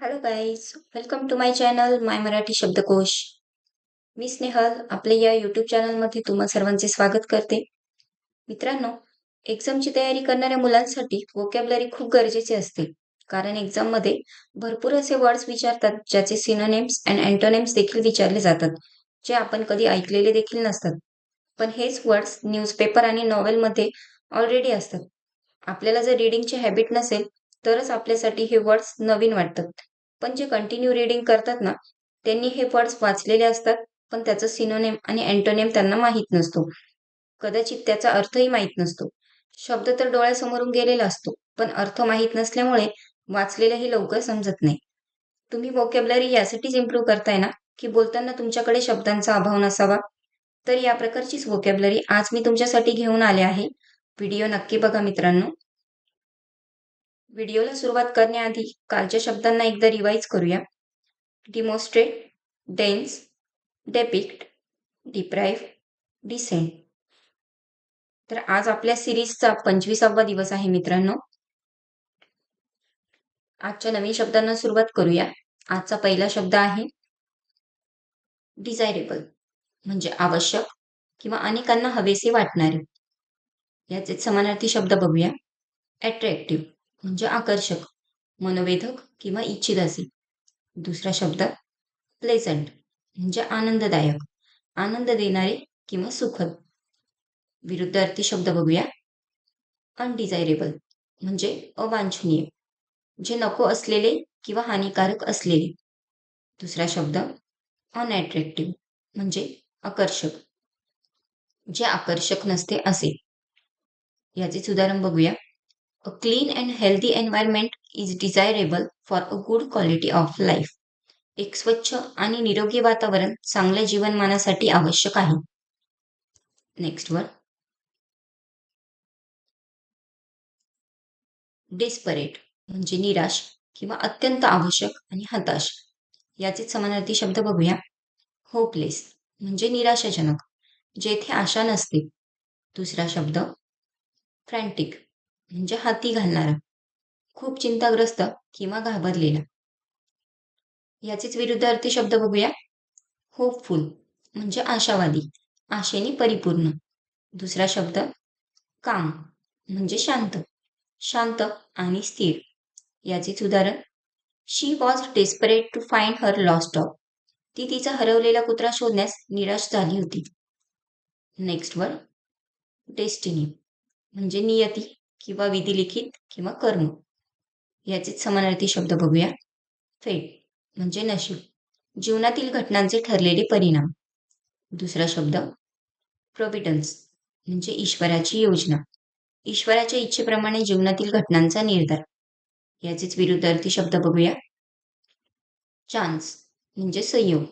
Hello guys welcome to my channel my Marathi शब्दकोश मी स्नेहल आपल्या या यूट्यूब चॅनलमध्ये तुम्हा सर्वांचे स्वागत करते. मित्रांनो एक्झामची तयारी करणाऱ्या मुलांसाठी वोकॅबलरी खूप गरजेचे असते. कारण एक्झाममध्ये भरपूर असे वर्ड्स विचारतात ज्याचे सिनोनेम्स अँड अँटोनेम्स देखील विचारले जातात जे आपण कधी ऐकलेले देखील नसतात. पण हेच वर्ड्स न्यूजपेपर आणि नॉवेलमध्ये ऑलरेडी असतात. आपल्याला जर रिडिंगची हॅबिट नसेल तरच आपल्यासाठी हे वर्ड्स नवीन वाटतात. पण जे कंटिन्यू रिडिंग करतात ना त्यांनी हे वर्ड्स वाचलेले असतात पण त्याचं सिनोनेम आणि अँटोनेम त्यांना माहीत नसतो. कदाचित त्याचा अर्थही माहीत नसतो. शब्द तर डोळ्यासमोरून गेलेला असतो पण अर्थ माहीत नसल्यामुळे वाचलेलंही लवकर समजत नाही. तुम्ही वोकॅबलरी यासाठीच इम्प्रूव्ह करताय ना की बोलताना तुमच्याकडे शब्दांचा अभाव नसावा? तर या प्रकारचीच वोकॅबलरी आज मी तुमच्यासाठी घेऊन आले आहे. व्हिडिओ नक्की बघा मित्रांनो. व्हिडिओला सुरुवात करण्याआधी कालच्या शब्दांना एकदा रिवाईज करूया. Demonstrate dense depict deprive descent तर आज आपल्या सिरीजचा पंचवीसावा दिवस आहे मित्रांनो. आजच्या नवीन शब्दांना सुरुवात करूया. आजचा पहिला शब्द आहे डिझायरेबल म्हणजे आवश्यक किंवा अनेकांना हवेसे वाटणारे. याचे समानार्थी शब्द बघूया. अट्रॅक्टिव्ह म्हणजे आकर्षक मनोवेधक किंवा इच्छित असे दुसरा शब्द प्लेझंट म्हणजे आनंददायक आनंद देणारे किंवा सुखद. विरुद्ध अर्थी शब्द बघूया. अनडिझायरेबल म्हणजे अवांछनीय जे नको असलेले किंवा हानिकारक असलेले. दुसरा शब्द अनअट्रॅक्टिव्ह म्हणजे आकर्षक जे आकर्षक नसते असे. याचेच उदाहरण बघूया. A clean and healthy environment is desirable for a good quality of life एक स्वच्छ आणि निरोगी वातावरण चांगल्या जीवनमानासाठी आवश्यक आहे. नेक्स्ट वर डेस्परेट म्हणजे निराश किंवा अत्यंत आवश्यक आणि हताश. याचे समानार्थी शब्द बघूया. होपलेस म्हणजे निराशाजनक जेथे आशा नसते. दुसरा शब्द फ्रँटिक म्हणजे हाती घालणारा. खूप चिंताग्रस्त किंवा घाबरलेला. याचेच विरुद्धार्थी शब्द बघूया. होपफुल म्हणजे आशावादी. आशेने परिपूर्ण. दुसरा शब्द काम म्हणजे शांत. शांत आणि स्थिर. याचेच उदाहरण she was desperate to find her lost dog ती तिचा हरवलेला कुत्रा शोधण्यास निराश झाली होती. नेक्स्ट वर डेस्टिनी म्हणजे नियती. किंवा विधिलिखित किंवा कर्म. याचेच समानार्थी शब्द बघूया. फेट म्हणजे नशीब. जीवनातील घटनांचे ठरलेले परिणाम. दुसरा शब्द प्रोव्हिडन्स म्हणजे ईश्वराची योजना. ईश्वराच्या इच्छेप्रमाणे जीवनातील घटनांचा निर्धार. याचेच विरुद्धार्थी शब्द बघूया. चान्स म्हणजे संयोग.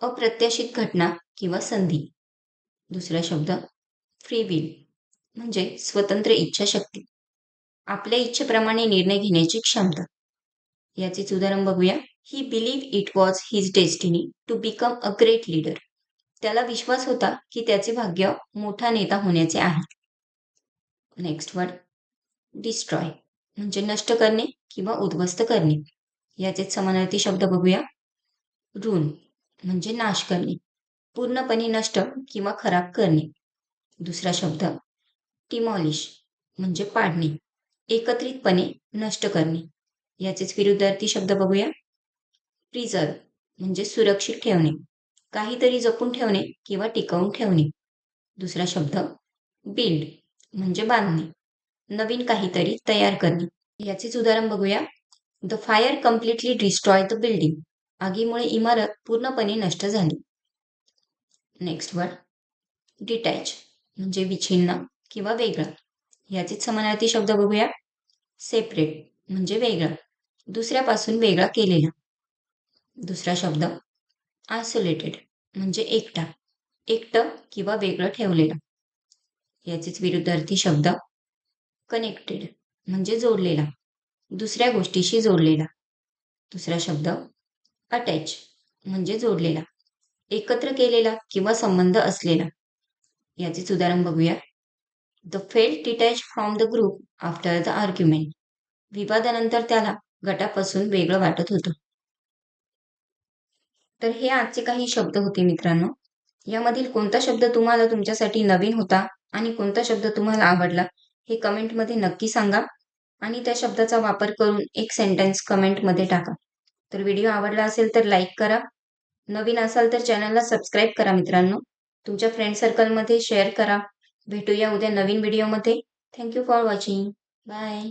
अप्रत्याशित घटना किंवा संधी. दुसरा शब्द फ्री विल म्हणजे स्वतंत्र इच्छाशक्ती. आपल्या इच्छेप्रमाणे निर्णय घेण्याची क्षमता. याचेच उदाहरण बघूया. He believe it was his destiny to become a great leader त्याला विश्वास होता की त्याचे भाग्य मोठा नेता होण्याचे आहे. नेक्स्ट वर्ड डिस्ट्रॉय म्हणजे नष्ट करणे किंवा उद्ध्वस्त करणे. याचेच समानार्थी शब्द बघूया. रून म्हणजे नाश करणे. पूर्णपणे नष्ट किंवा खराब करणे. दुसरा शब्द. टिमॉलिश म्हणजे पाडणे एकत्रितपणे नष्ट करणे. याचेच विरुद्धार्थी शब्द बघूया. प्रिझर्व म्हणजे सुरक्षित ठेवणे. काहीतरी जपून ठेवणे किंवा टिकवून ठेवणे. दुसरा शब्द बिल्ड म्हणजे बांधणे. नवीन काहीतरी तयार करणे. याचेच उदाहरण बघूया. The fire completely destroy the building आगीमुळे इमारत पूर्णपणे नष्ट झाली. नेक्स्ट वर्ड डिटॅच म्हणजे विछिन्न. किंवा वेगळा. याचेच समानार्थी शब्द बघूया. सेपरेट म्हणजे वेगळा. दुसऱ्यापासून वेगळा केलेला. दुसरा शब्द आयसोलेटेड म्हणजे एकटा. एकटं किंवा वेगळं ठेवलेलं. याचेच विरुद्धार्थी शब्द कनेक्टेड म्हणजे जोडलेला. दुसऱ्या गोष्टीशी जोडलेला. दुसरा शब्द अटॅच म्हणजे जोडलेला. एकत्र केलेला किंवा संबंध असलेला. याचेच उदाहरण बघूया. The fell detach from the group after the argument विवादानंतर त्याला गटापासून वेगळं वाटत होतं. तर हे आजचे काही शब्द होते मित्रांनो. यामधील कोणता शब्द तुम्हाला तुमच्यासाठी नवीन होता आणि कोणता शब्द तुम्हाला आवडला हे कमेंटमध्ये नक्की सांगा. आणि त्या शब्दाचा वापर करून एक सेंटेन्स कमेंटमध्ये टाका. तर व्हिडिओ आवडला असेल तर लाईक करा. नवीन असाल तर चॅनलला सबस्क्राईब करा मित्रांनो. तुमच्या फ्रेंड सर्कलमध्ये शेअर करा. भेटूया उद्या नवीन व्हिडिओमध्ये थँक्यू फॉर वॉचिंग बाय